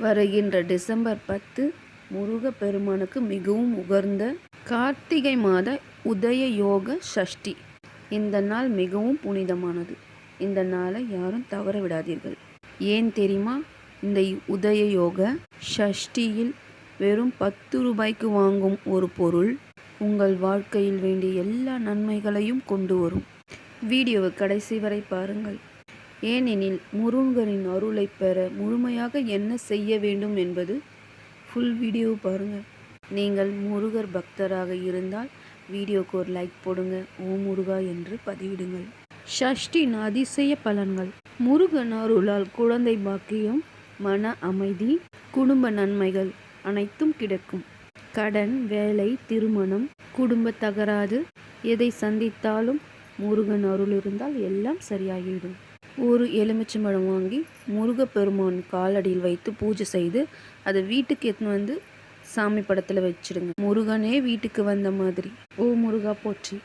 வருகின்ற டிசம்பர் பத்து முருகப்பெருமானுக்கு மிகவும் உகர்ந்த கார்த்திகை மாத உதய யோக சஷ்டி இந்த நாள் மிகவும் புனிதமானது. இந்த நாளை யாரும் தவற விடாதீர்கள். ஏன் தெரியுமா? இந்த உதய யோக சஷ்டியில் வெறும் பத்து ரூபாய்க்கு வாங்கும் ஒரு பொருள் உங்கள் வாழ்க்கையில் வேண்டிய எல்லா நன்மைகளையும் கொண்டு வரும். வீடியோவை கடைசி வரை பாருங்கள். ஏனெனில் முருகனின் அருளை பெற முழுமையாக என்ன செய்ய வேண்டும் என்பது ஃபுல் வீடியோ பாருங்கள் நீங்கள் முருகர் பக்தராக இருந்தால் வீடியோக்கு ஒரு லைக் போடுங்க. ஓ முருகா என்று பதிவிடுங்கள். ஷஷ்டின் அதிசய பலன்கள். முருகன் அருளால் குழந்தை பாக்கியம் மன அமைதி குடும்ப நன்மைகள் அனைத்தும் கிடைக்கும். கடன் வேலை திருமணம் குடும்ப தகராறு எதை சந்தித்தாலும் முருகன் அருள் இருந்தால் எல்லாம் சரியாகிவிடும். ஒரு எலுமிச்சம்பழம் வாங்கி முருகப்பெருமான் காலடியில் வைத்து பூஜை செய்து அதை வீட்டுக்கு எடுத்துன்னு வந்து சாமி படத்தில் வச்சிடுங்க. முருகனே வீட்டுக்கு வந்த மாதிரி. ஓ முருகா போற்றி.